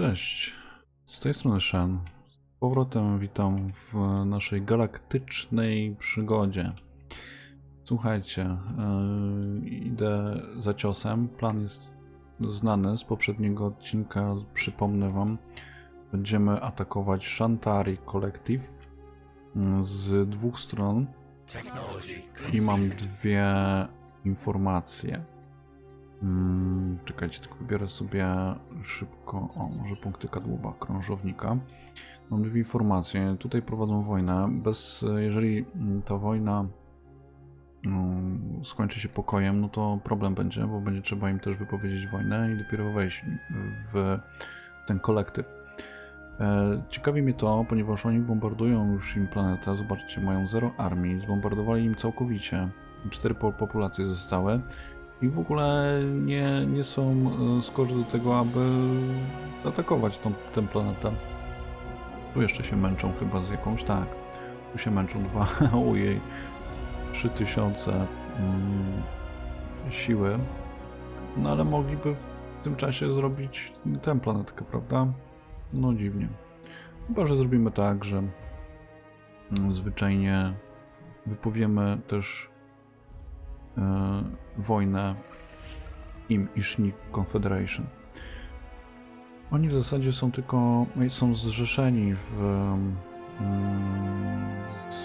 Cześć, z tej strony Shen. Z powrotem witam w naszej galaktycznej przygodzie. Słuchajcie, yy, idę za ciosem. Plan jest znany z poprzedniego odcinka. Przypomnę Wam, będziemy atakować Shantari Collective yy, z dwóch stron. I mam dwie informacje. Mm, czekajcie, tylko wybiorę sobie szybko, o może punkty kadłuba, krążownika. Mam dwie informacje. Tutaj prowadzą wojnę. Bez, jeżeli ta wojna mm, skończy się pokojem, no to problem będzie, bo będzie trzeba im też wypowiedzieć wojnę i dopiero wejść w ten kolektyw. E, Ciekawi mnie to, ponieważ oni bombardują już im planetę. Zobaczcie, mają zero armii, zbombardowali im całkowicie. Cztery po- populacje zostały i w ogóle nie, nie są e, skorzy do tego, aby atakować tą, tę planetę. Tu jeszcze się męczą chyba z jakąś, tak. Tu się męczą dwa, ojej, 3000 mm, siły. No ale mogliby w tym czasie zrobić tę planetkę, prawda? No dziwnie. Chyba, że zrobimy tak, że mm, zwyczajnie wypowiemy też wojnę im i Sznik Confederation. Oni w zasadzie są tylko, są zrzeszeni w, mm, z,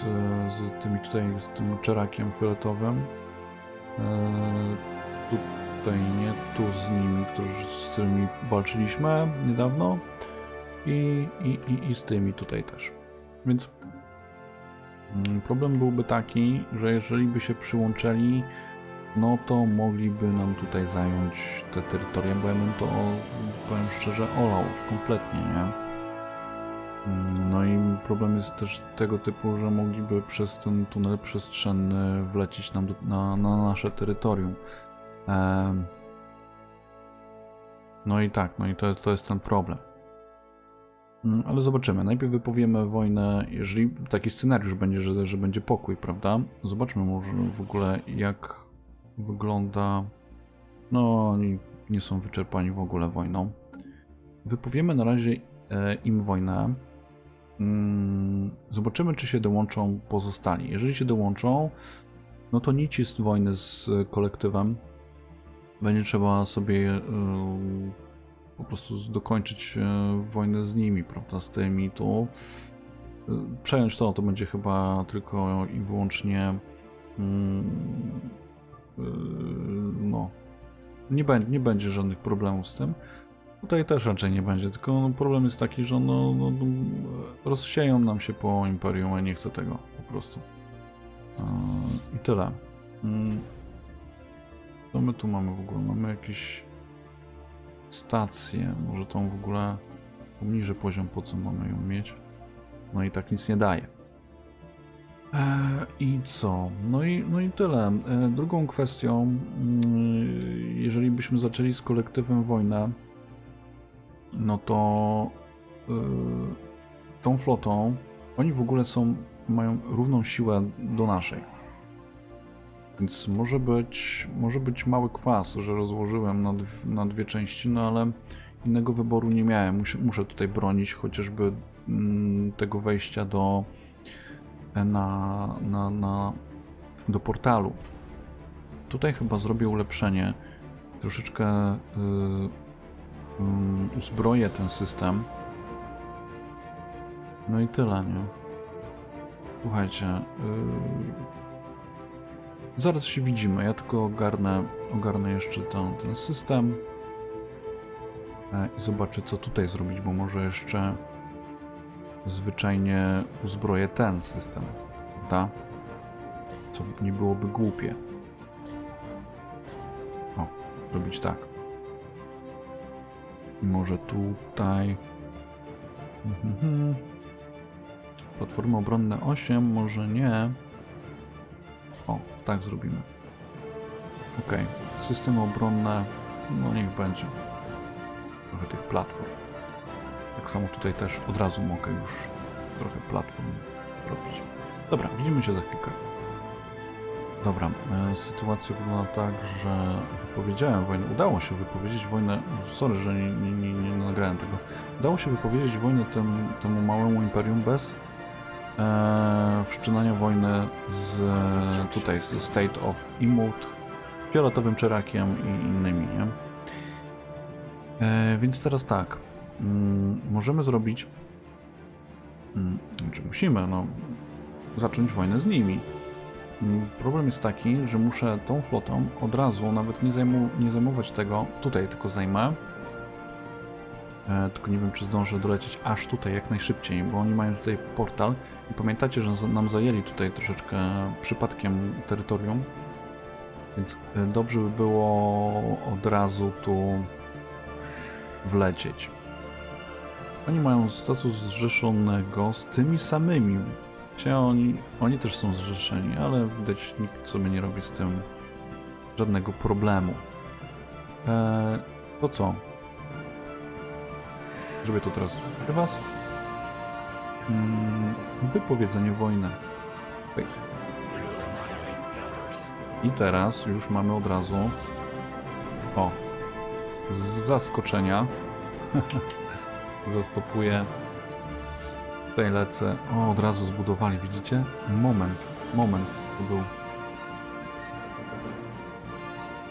z tymi tutaj, z tym czerakiem fioletowym. E, tutaj nie, tu z nimi, którzy, z którymi walczyliśmy niedawno i, i, i, i z tymi tutaj też. Więc problem byłby taki, że jeżeli by się przyłączyli, no to mogliby nam tutaj zająć te terytoria, bo ja bym to, powiem szczerze, olał kompletnie, nie? Mm, No i problem jest też tego typu, że mogliby przez ten tunel przestrzenny wlecieć nam do, na, na nasze terytorium. Em, no i tak, no i to, to jest ten problem. Mm, Ale zobaczymy. Najpierw wypowiemy wojnę, jeżeli taki scenariusz będzie, że, że będzie pokój, prawda? Zobaczmy może w ogóle jak wygląda. No, oni nie są wyczerpani w ogóle wojną. Wypowiemy na razie e, im wojnę. Mm, Zobaczymy, czy się dołączą pozostali. Jeżeli się dołączą, no to nic jest wojny z kolektywem. Będzie trzeba sobie e, po prostu dokończyć e, wojnę z nimi, prawda? Z tymi tu. E, Przejąć to, to będzie chyba tylko i wyłącznie. mm, e, No. Nie, będzie, nie będzie żadnych problemów z tym. Tutaj też raczej nie będzie, tylko no, problem jest taki, że no, no, rozsieją nam się po imperium, a nie chcę tego po prostu. I tyle. Mm. Co my tu mamy w ogóle? Mamy jakieś stację. Może tą w ogóle pomniejszy poziom, po co mamy ją mieć? No i tak nic nie daje. E, I co? No i, no i tyle. E, drugą kwestią, mm, jeżeli byśmy zaczęli z kolektywem wojnę, no to y, tą flotą oni w ogóle są, mają równą siłę do naszej. Więc może być, może być mały kwas, że rozłożyłem na, na dwie części, no ale innego wyboru nie miałem. Muszę, muszę tutaj bronić chociażby mm, tego wejścia do na, na, na, do portalu. Tutaj chyba zrobię ulepszenie. Troszeczkę y, mm, uzbroję ten system. No i tyle, nie? Słuchajcie. y, Zaraz się widzimy. Ja tylko ogarnę, ogarnę jeszcze ten, ten system. E, I zobaczę, co tutaj zrobić, bo może jeszcze zwyczajnie uzbroję ten system, prawda? Co nie byłoby głupie. O, robić tak. I może tutaj. Mhm. Platformy obronne 8, może nie. O, tak zrobimy. Ok, systemy obronne, no niech będzie. Trochę tych platform. Tak samo tutaj też od razu mogę już trochę platform robić. Dobra, widzimy się za chwilkę. Dobra, e, sytuacja wygląda tak, że wypowiedziałem wojnę. Udało się wypowiedzieć wojnę. Sorry, że nie, nie, nie, nie nagrałem grałem tego. Udało się wypowiedzieć wojnę tym, temu małemu imperium bez e, wszczynania wojny z tutaj, z State of Imut, fioletowym czerakiem i innymi, nie? E, więc teraz tak, mm, możemy zrobić, mm, czy musimy, no, zacząć wojnę z nimi. Problem jest taki, że muszę tą flotą od razu, nawet nie, zajmu, nie zajmować tego, tutaj tylko zajmę, tylko nie wiem, czy zdążę dolecieć aż tutaj jak najszybciej, bo oni mają tutaj portal i pamiętacie, że nam zajęli tutaj troszeczkę przypadkiem terytorium, więc e, dobrze by było od razu tu wlecieć. Oni mają status zrzeszonego z tymi samymi. Gdzie oni, oni też są zrzeszeni, ale widać nikt sobie nie robi z tym żadnego problemu. Eee, to co? Zrobię to teraz przy was. Mm, wypowiedzenie wojny. Pyk. I teraz już mamy od razu. O. Z zaskoczenia. Zastopuję. Tutaj lecę. O, od razu zbudowali, widzicie? Moment, moment to był.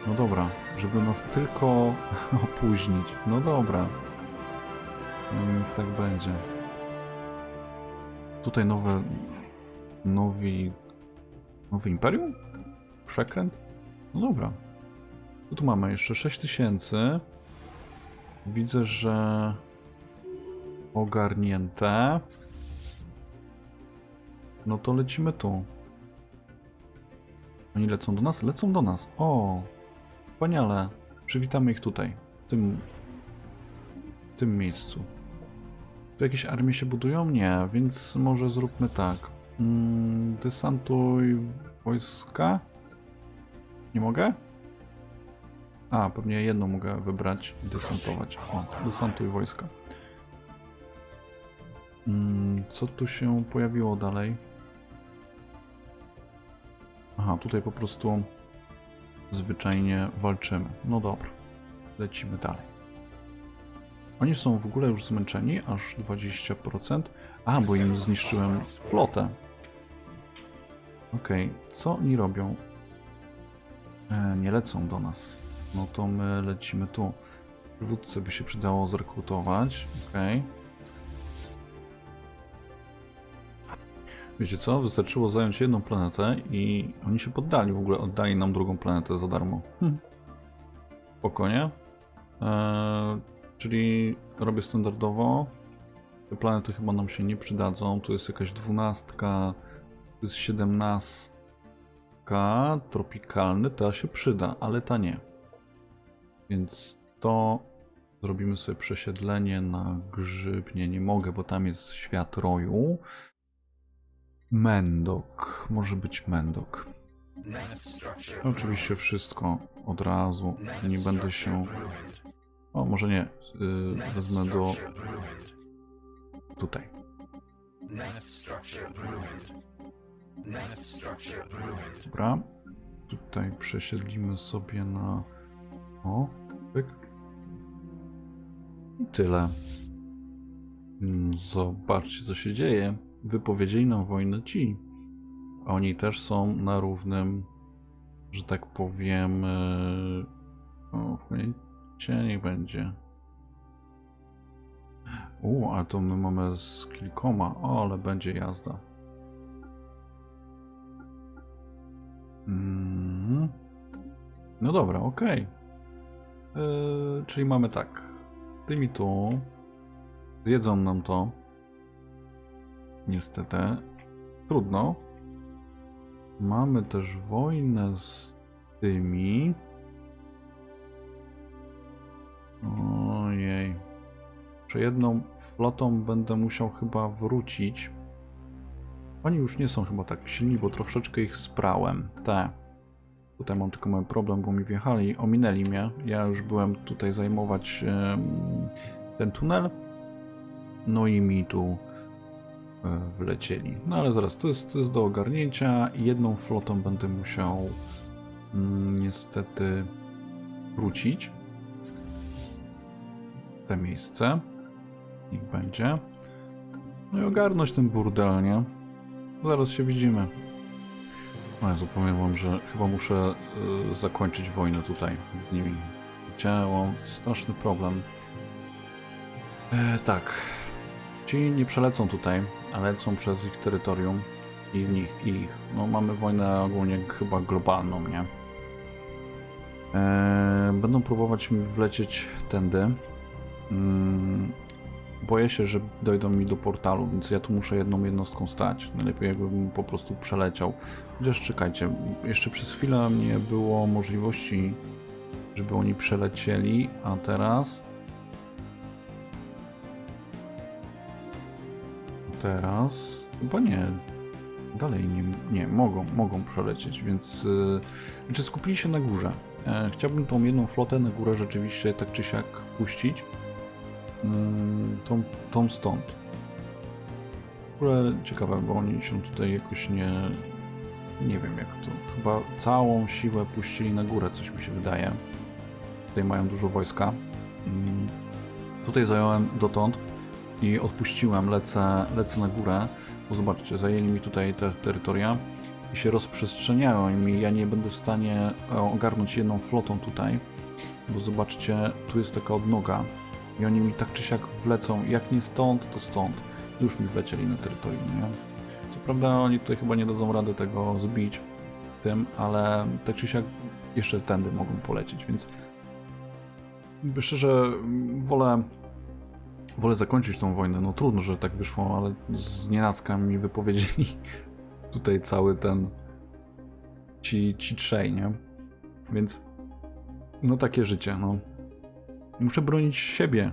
No dobra, żeby nas tylko opóźnić. No dobra. Mm, Niech tak będzie. Tutaj nowe... Nowi... Nowy imperium? Przekręt? No dobra. Co tu mamy? Jeszcze 6000. Widzę, że ogarnięte. No to lecimy tu. Oni lecą do nas? Lecą do nas. O, wspaniale. Przywitamy ich tutaj, w tym, w tym miejscu. Tu jakieś armie się budują? Nie, więc może zróbmy tak. Mm, desantuj wojska. Nie mogę? A, pewnie jedno mogę wybrać i desantować. O, desantuj wojska. Mm, Co tu się pojawiło dalej? Aha, tutaj po prostu zwyczajnie walczymy. No dobra, lecimy dalej. Oni są w ogóle już zmęczeni, aż 20%. A, bo im zniszczyłem flotę. Okej, co oni robią? E, nie lecą do nas. No to my lecimy tu. Przywódcę by się przydało zrekrutować. Okej. Wiecie co? Wystarczyło zająć jedną planetę i oni się poddali. W ogóle oddali nam drugą planetę za darmo. Hm. Spokojnie. Eee, czyli robię standardowo. Te planety chyba nam się nie przydadzą. Tu jest jakaś dwunastka, tu jest siedemnastka. Tropikalny, ta się przyda, ale ta nie. Więc to zrobimy sobie przesiedlenie na grzybnie. Nie mogę, bo tam jest świat roju. Mendok. Może być Mendok. Oczywiście wszystko od razu. Nie będę się. O, może nie. Yy, wezmę do. Tutaj. Dobra. Tutaj przesiedlimy sobie na. O, pyk. I tyle. Mm, Zobaczcie, co się dzieje. Wypowiedzieli nam wojnę ci. Oni też są na równym, że tak powiem, yy, o, wchłonięcie niech będzie. U, ale to my mamy z kilkoma, ale będzie jazda. Mhm. No dobra, okej. Yy, czyli mamy tak. Tymi tu. Zjedzą nam to. Niestety. Trudno. Mamy też wojnę z tymi. Ojej. Że jedną flotą będę musiał chyba wrócić. Oni już nie są chyba tak silni, bo troszeczkę ich sprałem. Te. Tutaj mam tylko mały problem, bo mi wjechali, ominęli mnie. Ja już byłem tutaj zajmować em, ten tunel. No i mi tu e, wlecieli. No ale zaraz, to jest, to jest do ogarnięcia. Jedną flotą będę musiał mm, niestety wrócić. Te miejsce. Niech będzie. No i ogarnąć ten burdel, nie? Zaraz się widzimy. O Jezu, powiem wam, że chyba muszę y, zakończyć wojnę tutaj z nimi. Widzicie, mam straszny problem. E, tak. Ci nie przelecą tutaj, ale lecą przez ich terytorium i nich, i ich. No mamy wojnę ogólnie chyba globalną, nie? E, będą próbować mi wlecieć tędy. Mm, boję się, że dojdą mi do portalu, więc ja tu muszę jedną jednostką stać. Najlepiej jakbym po prostu przeleciał. Chociaż czekajcie, jeszcze przez chwilę nie było możliwości, żeby oni przelecieli, a teraz... Teraz... Chyba nie. Dalej nie, nie mogą, mogą przelecieć, więc... Yy, znaczy skupili się na górze. E, chciałbym tą jedną flotę na górę rzeczywiście tak czy siak puścić. Tą, tą stąd. W ogóle ciekawe, bo oni się tutaj jakoś nie... Nie wiem jak to... Chyba całą siłę puścili na górę, coś mi się wydaje. Tutaj mają dużo wojska. Mm, Tutaj zająłem dotąd i odpuściłem, lecę, lecę na górę. Bo zobaczcie, zajęli mi tutaj te terytoria i się rozprzestrzeniają i ja nie będę w stanie e, ogarnąć jedną flotą tutaj. Bo zobaczcie, tu jest taka odnoga i oni mi tak czy siak wlecą, jak nie stąd, to stąd. Już mi wlecieli na terytorium, nie? Co prawda oni tutaj chyba nie dadzą rady tego zbić tym, ale tak czy siak jeszcze tędy mogą polecieć, więc szczerze wolę wolę zakończyć tą wojnę. No trudno, że tak wyszło, ale z nienacka mi wypowiedzieli tutaj cały ten ci, ci trzej, nie? Więc no takie życie, no. Muszę bronić siebie.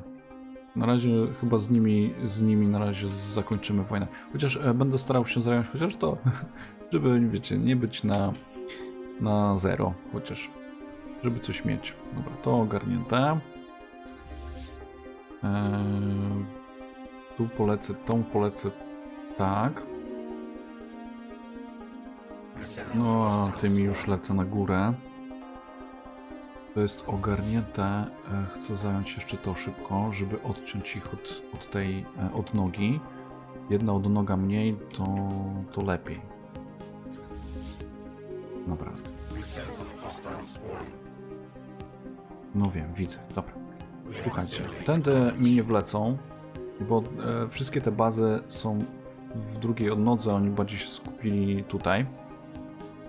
Na razie chyba z nimi, z nimi na razie zakończymy wojnę. Chociaż e, będę starał się zająć chociaż to, żeby, wiecie, nie być na, na zero, chociaż, żeby coś mieć. Dobra, to ogarnięte. Eee, tu polecę, tą polecę tak. No, a tymi już lecę na górę. To jest ogarnięte. E, Chcę zająć jeszcze to szybko, żeby odciąć ich od, od tej e, odnogi. Jedna odnoga mniej, to, to lepiej. Dobra. No wiem, widzę. Dobra. Słuchajcie, tędy mi nie wlecą, bo e, wszystkie te bazy są w, w drugiej odnodze, oni bardziej się skupili tutaj,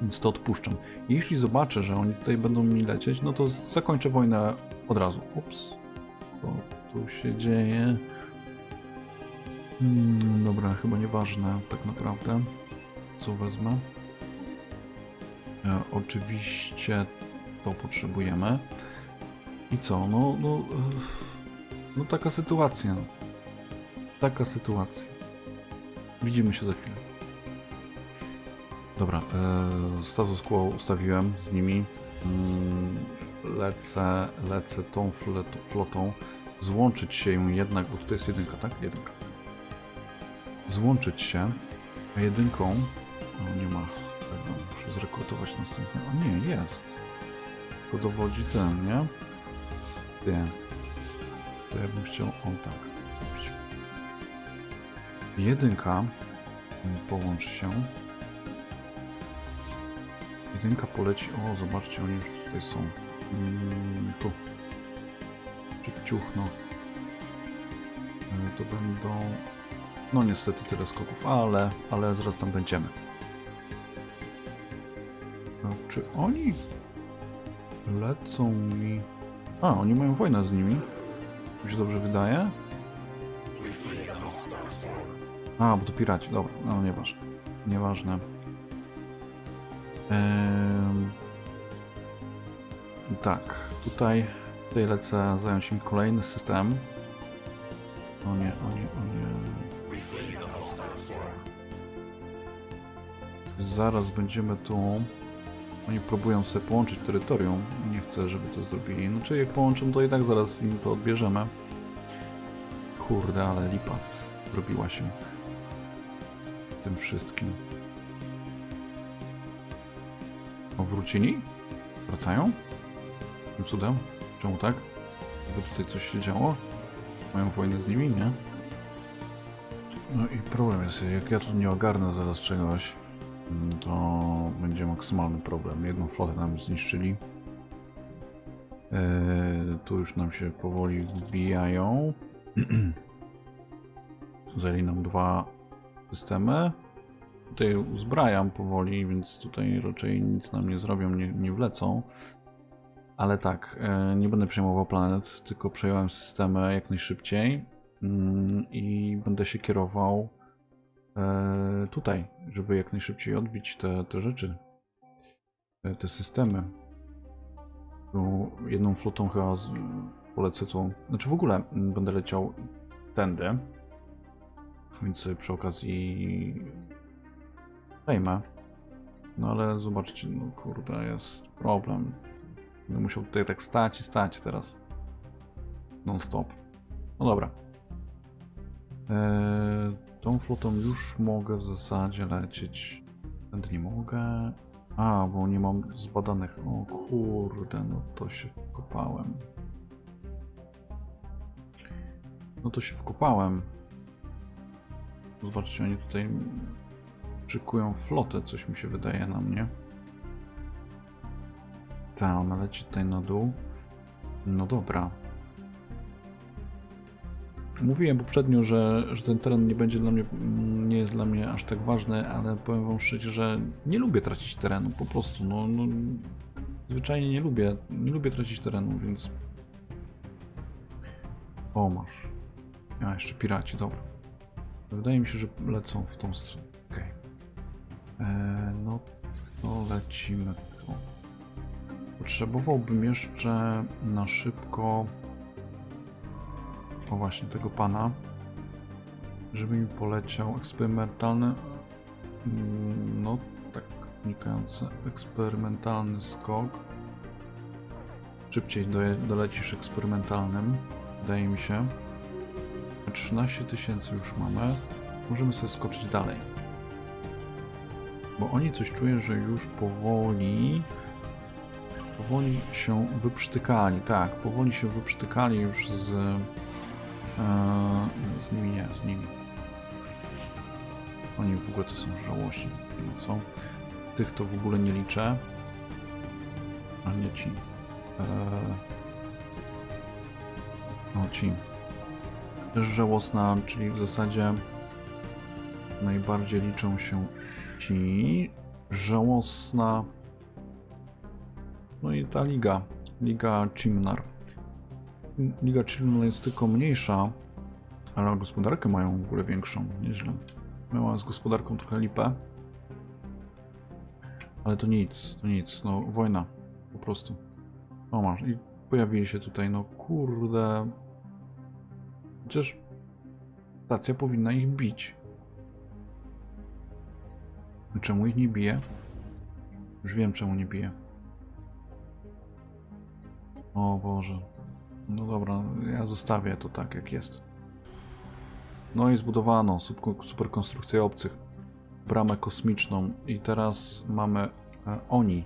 więc to odpuszczam. Jeśli zobaczę, że oni tutaj będą mi lecieć, no to zakończę wojnę od razu. Ups, co tu się dzieje? Hmm, dobra, chyba nieważne tak naprawdę, co wezmę. E, oczywiście to potrzebujemy. I co? No, no, no taka sytuacja. Taka sytuacja. Widzimy się za chwilę. Dobra, e, status quo ustawiłem z nimi. Mm, lecę, lecę tą flotą. Złączyć się jednak, bo tutaj jest jedynka, tak? Jedynka. Złączyć się, jedynką... O, nie ma tego, muszę zrekrutować następną. A nie, jest. To dowodzi ten, nie? Wiem. To ja bym chciał on tak. Jedynka połączy się. Jedynka poleci. O, zobaczcie, oni już tutaj są. Mm, tu. Szybciuchno. E, To będą. No niestety tyle skoków, ale, ale zaraz tam będziemy. Czy oni lecą mi... A, oni mają wojnę z nimi. Mi się dobrze wydaje. A, bo to piraci, dobra, no nieważne. Nieważne. Tak, tutaj, tutaj lecę zająć im kolejny system. O nie, o nie, o nie. Zaraz będziemy tu. Oni próbują sobie połączyć terytorium. Nie chcę, żeby to zrobili. Znaczy, jak połączą, to i tak zaraz im to odbierzemy. Kurde, ale lipa zrobiła się. Tym wszystkim. O, wrócili? Wracają? Jakim cudem? Czemu tak? Jakby tutaj coś się działo? mają wojnę z nimi, nie? No i problem jest, jak ja tu nie ogarnę zaraz czegoś, mm, to będzie maksymalny problem. Jedną flotę nam zniszczyli. Eee, tu już nam się powoli wbijają. Zajęli nam dwa systemy. Tutaj uzbrajam powoli, więc tutaj raczej nic nam nie zrobią, nie, nie wlecą. Ale tak, e, nie będę przejmował planet, tylko przejąłem systemy jak najszybciej mm, i będę się kierował e, tutaj, żeby jak najszybciej odbić te, te rzeczy, te, te systemy. Tu jedną flotą chyba polecę tu, znaczy w ogóle mm, będę leciał tędy, więc przy okazji przejmę. No ale zobaczcie, no kurde, jest problem. Będę musiał tutaj tak stać i stać teraz. Non stop. No dobra. Eee, tą flotą już mogę w zasadzie lecieć. Tędy nie mogę. A, bo nie mam zbadanych. O kurde, no to się wkopałem. No to się wkopałem. Zobaczcie, oni tutaj szykują flotę, coś mi się wydaje na mnie. Ta, ona leci tutaj na dół. No dobra. Mówiłem poprzednio, że, że ten teren nie będzie dla mnie, nie jest dla mnie aż tak ważny, ale powiem wam szczerze, że nie lubię tracić terenu, po prostu, no, no zwyczajnie nie lubię, nie lubię tracić terenu, więc... O, masz. A, jeszcze piraci, dobra. Wydaje mi się, że lecą w tą stronę. Eee, No to lecimy tu. Potrzebowałbym jeszcze na szybko. O właśnie tego pana. Żeby mi poleciał eksperymentalny. mm, No tak, unikający eksperymentalny skok. Szybciej dolecisz eksperymentalnym, wydaje mi się. 13 tysięcy już mamy. Możemy sobie skoczyć dalej. Bo oni coś czują, że już powoli. Powoli się wyprztykali. Tak, powoli się wyprztykali już z. E, z nimi nie, z nimi. Oni w ogóle to są żałości. nie Co? Tych to w ogóle nie liczę. A nie ci. E, no ci też żałosna, czyli w zasadzie najbardziej liczą się ci. Żałosna. No i ta liga. Liga Chimnar. Liga Chimnar jest tylko mniejsza, ale gospodarkę mają w ogóle większą. Nieźle. Miała z gospodarką trochę lipę. Ale to nic, to nic. No, wojna. Po prostu. O masz. I pojawili się tutaj, no kurde. Chociaż stacja powinna ich bić. Czemu ich nie bije? Już wiem, czemu nie bije. O Boże. No dobra, ja zostawię to tak, jak jest. No i zbudowano super, super konstrukcję obcych. Bramę kosmiczną. I teraz mamy e, oni.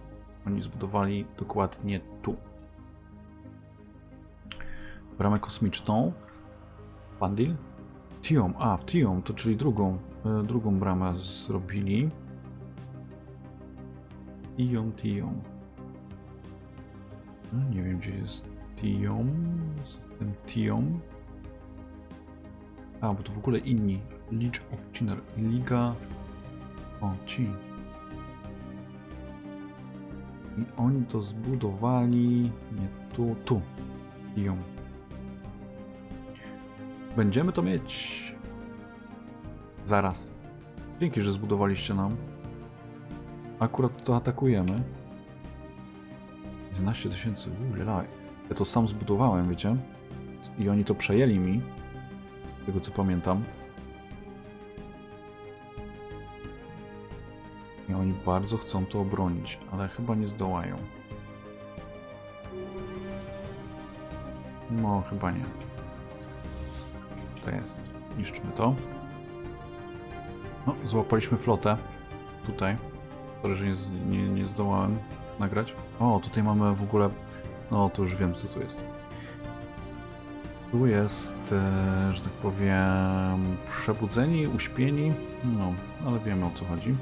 Oni zbudowali dokładnie tu. Bramę kosmiczną. Bandil? Tiom, a w Tiom, to czyli drugą, e, drugą bramę zrobili. Tiom, Tiom. No, nie wiem gdzie jest Tiom, z tym Tiom. A, bo to w ogóle inni. League of Chiner, Liga... O, ci. I oni to zbudowali... Nie, tu, tu. Tiom. Będziemy to mieć. Zaraz. Dzięki, że zbudowaliście nam. Akurat to atakujemy. 11 tysięcy. Ja to sam zbudowałem, wiecie? I oni to przejęli mi. Tego co pamiętam. I oni bardzo chcą to obronić, ale chyba nie zdołają. No, chyba nie to jest. Niszczmy to. No, złapaliśmy flotę. Tutaj. Sorry, że nie, nie, nie zdołałem nagrać. O, tutaj mamy w ogóle... No, to już wiem, co tu jest. Tu jest, e, że tak powiem, przebudzeni, uśpieni. No, ale wiemy o co chodzi.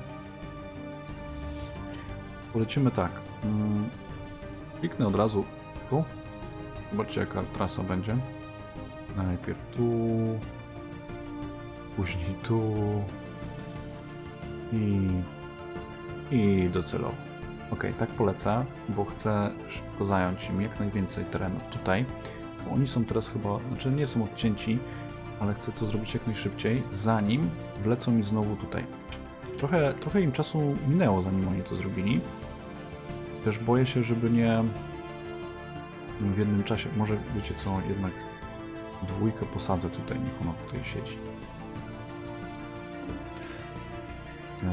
Polecimy tak. Mm, Kliknę od razu tu. Zobaczcie jaka trasa będzie. Najpierw tu. Później tu. I. I docelowo. Ok, tak polecę, bo chcę szybko zająć im jak najwięcej terenu tutaj. Bo oni są teraz chyba, znaczy nie są odcięci, ale chcę to zrobić jak najszybciej, zanim wlecą mi znowu tutaj. Trochę, trochę im czasu minęło, zanim oni to zrobili. Też boję się, żeby nie w jednym czasie. Może wiecie co, jednak dwójkę posadzę tutaj, niech ona tutaj siedzi. Eee,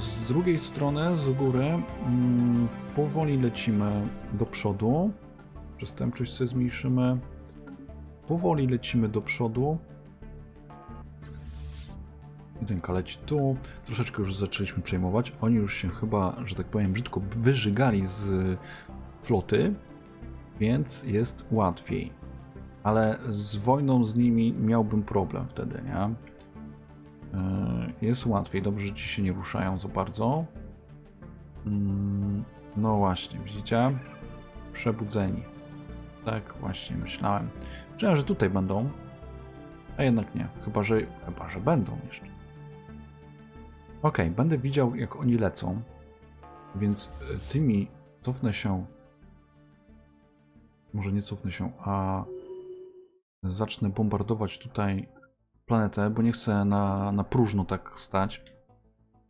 Z drugiej strony, z góry, mm, powoli lecimy do przodu. Przestępczość sobie zmniejszymy. Powoli lecimy do przodu. Jedynka leci tu. Troszeczkę już zaczęliśmy przejmować. Oni już się chyba, że tak powiem, brzydko wyżygali z floty, więc jest łatwiej. Ale z wojną z nimi miałbym problem wtedy, nie? Yy, Jest łatwiej. Dobrze, że ci się nie ruszają za bardzo. Mm, No właśnie, widzicie? Przebudzeni. Tak właśnie myślałem. Myślałem, że tutaj będą. A jednak nie. Chyba, że, chyba, że będą jeszcze. Okej, będę widział, jak oni lecą. Więc y, tymi cofnę się. Może nie cofnę się, a zacznę bombardować tutaj planetę, bo nie chcę na, na próżno tak stać.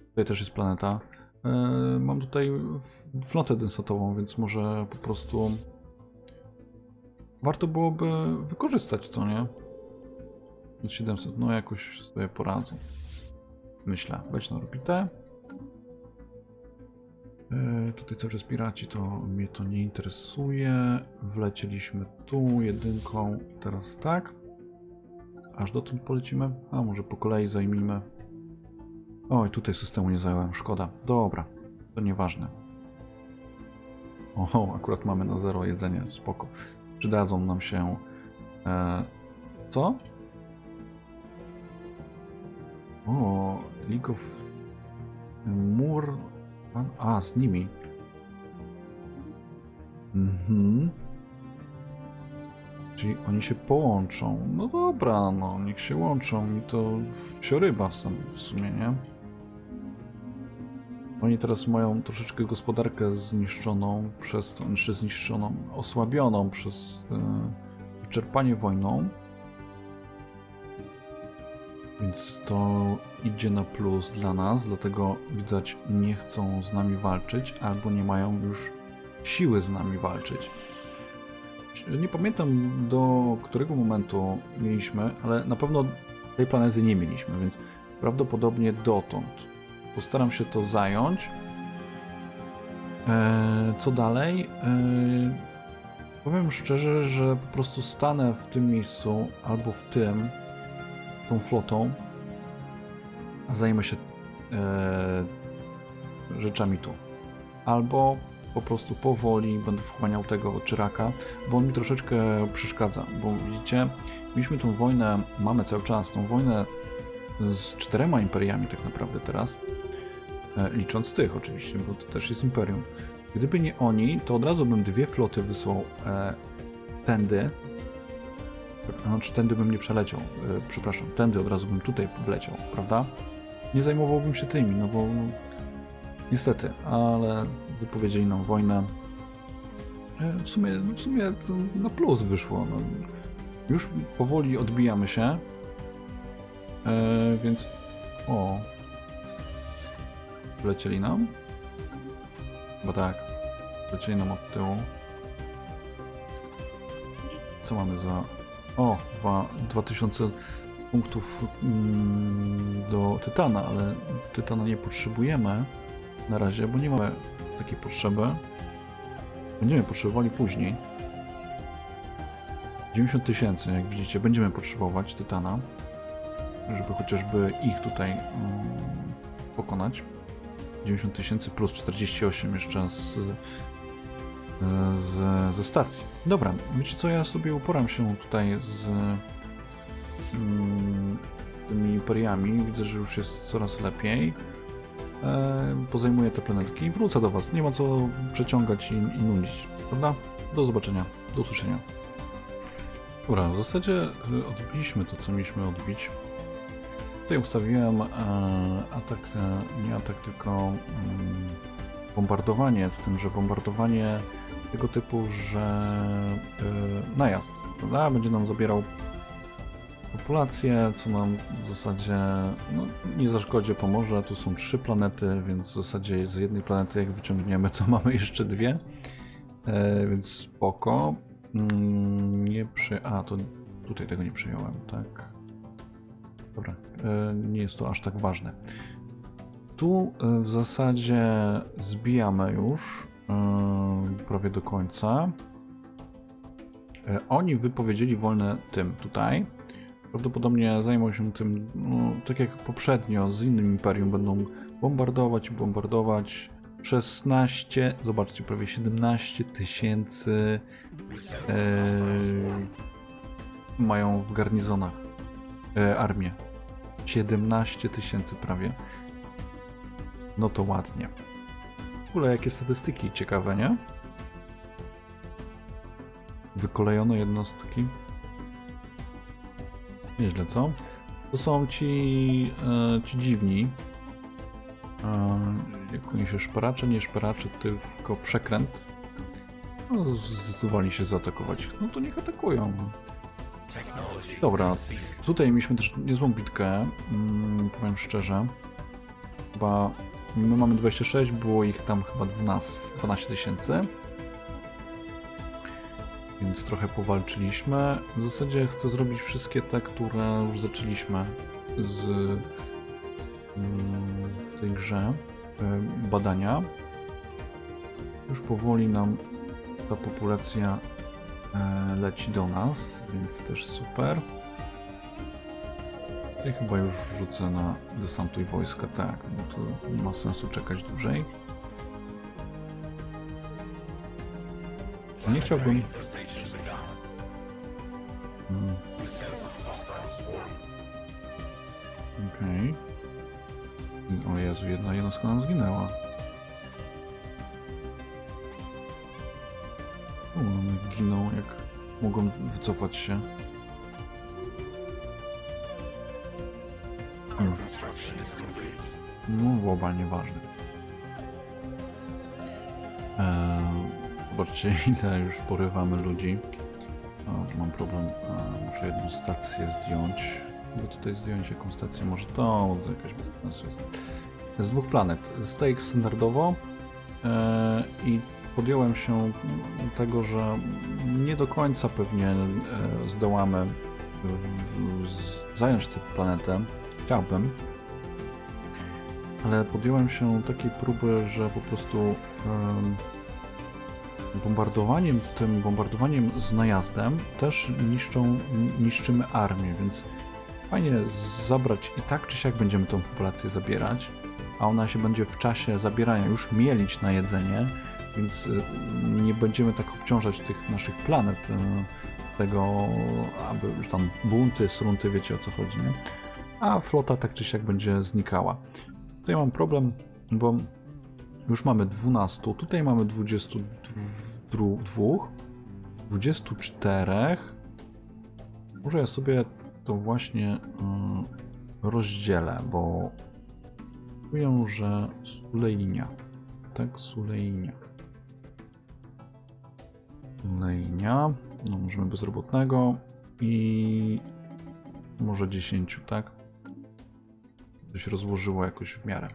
Tutaj też jest planeta. Yy, mam tutaj flotę densatową, więc może po prostu warto byłoby wykorzystać to, nie? Więc 700, no jakoś sobie poradzą. Myślę, weź na orbitę. Yy, tutaj cały czas piraci, to mnie to nie interesuje. Wlecieliśmy tu jedynką, teraz tak. Aż dotąd polecimy? A może po kolei zajmijmy. Oj, tutaj systemu nie zająłem, szkoda. Dobra, to nieważne. O, akurat mamy na zero jedzenie, spoko. Przydadzą nam się... E, co? O, League of... Mur... A, z nimi. Mhm. Czyli oni się połączą. No dobra, no niech się łączą i to wsioryba w sumie, nie? Oni teraz mają troszeczkę gospodarkę zniszczoną przez to, znaczy zniszczoną, osłabioną przez e, wyczerpanie wojną. Więc to idzie na plus dla nas, dlatego widać nie chcą z nami walczyć, albo nie mają już siły z nami walczyć. Nie pamiętam do którego momentu mieliśmy, ale na pewno tej planety nie mieliśmy, więc prawdopodobnie dotąd. Postaram się to zająć. Eee, co dalej? Eee, powiem szczerze, że po prostu stanę w tym miejscu albo w tym, tą flotą, zajmę się eee, rzeczami tu. Albo po prostu powoli będę wchłaniał tego Czyraka, bo on mi troszeczkę przeszkadza, bo widzicie, mieliśmy tą wojnę, mamy cały czas tą wojnę z czterema imperiami tak naprawdę teraz, e, licząc tych oczywiście, bo to też jest imperium. Gdyby nie oni, to od razu bym dwie floty wysłał e, tędy, znaczy tędy bym nie przeleciał, e, przepraszam, tędy od razu bym tutaj wleciał, prawda? Nie zajmowałbym się tymi, no bo niestety, ale wypowiedzieli nam wojnę. E, W sumie, w sumie na plus wyszło. No. Już powoli odbijamy się. E, więc. O. Wlecieli nam? Bo tak. Wlecieli nam od tyłu. Co mamy za. O, dwa, 2000 punktów mm, do Tytana, ale Tytana nie potrzebujemy na razie, bo nie mamy takiej potrzeby. Będziemy potrzebowali później. 90 tysięcy, jak widzicie, będziemy potrzebować Tytana, żeby chociażby ich tutaj mm, pokonać. 90 tysięcy plus 48 jeszcze z z, ze stacji. Dobra, wiecie co, ja sobie uporam się tutaj z mm, tymi imperiami. Widzę, że już jest coraz lepiej. Pozajmuję te planetki i wrócę do Was. Nie ma co przeciągać i, i nudzić, prawda? Do zobaczenia, do usłyszenia. Dobra, w zasadzie y, odbiliśmy to, co mieliśmy odbić. Tutaj ustawiłem e, atak, e, nie atak, tylko mm, bombardowanie, z tym, że bombardowanie tego typu, że e, najazd, prawda, będzie nam zabierał populację, co nam w zasadzie no, nie zaszkodzie pomoże. Tu są trzy planety, więc w zasadzie z jednej planety jak wyciągniemy, to mamy jeszcze dwie, e, więc spoko. Mm, nie przy... A, to tutaj tego nie przyjąłem, tak. Dobra, e, nie jest to aż tak ważne. Tu e, w zasadzie zbijamy już e, prawie do końca. E, Oni wypowiedzieli wolne tym tutaj. Prawdopodobnie zajmą się tym, no, tak jak poprzednio, z innym imperium. Będą bombardować bombardować. 16, zobaczcie, prawie 17 tysięcy e, mają w garnizonach e, armię. 17 tysięcy prawie. No to ładnie. W ogóle jakie statystyki ciekawe, nie? Wykolejono jednostki. Nieźle, co? To są ci, e, ci dziwni. E, jak oni się szperacze, nie szperacze, tylko przekręt. No, zdecydowali się zaatakować. No to niech atakują. Dobra, tutaj mieliśmy też niezłą bitkę, mm, powiem szczerze. Chyba my mamy 26, było ich tam chyba 12 12 tysięcy. Więc trochę powalczyliśmy. W zasadzie chcę zrobić wszystkie te, które już zaczęliśmy z, mm, w tej grze e, badania. Już powoli nam ta populacja e, leci do nas, więc też super. Ja chyba już wrzucę na desantuj wojska, tak, bo to nie ma sensu czekać dłużej. Nie chciałbym... Okej. O Jezu, jedna jednostka nam zginęła. O, one giną, jak mogą wycofać się. No, woba, nieważne. Eee, zobaczcie, ile już porywamy ludzi. O, mam problem. A, muszę jedną stację zdjąć. By tutaj zdjąć jaką stację? Może to? to jakaś bez jest. Z dwóch planet. Steak standardowo e, i podjąłem się tego, że nie do końca pewnie e, zdołamy zająć tę planetę. Chciałbym. Ale podjąłem się takiej próby, że po prostu em, bombardowaniem, tym bombardowaniem z najazdem też niszczą, niszczymy armię, więc fajnie zabrać i tak czy siak będziemy tą populację zabierać, a ona się będzie w czasie zabierania już mielić na jedzenie, więc y, nie będziemy tak obciążać tych naszych planet y, tego, aby już tam bunty, srunty, wiecie o co chodzi, nie? A flota tak czy siak będzie znikała. Tutaj mam problem, bo już mamy 12, tutaj mamy 22, 24. Może ja sobie to właśnie y, rozdzielę, bo czuję, że Sulejnia. Tak, Sulejnia. Sulejnia. No, możemy bezrobotnego i może 10, tak? To się rozłożyło jakoś w miarę.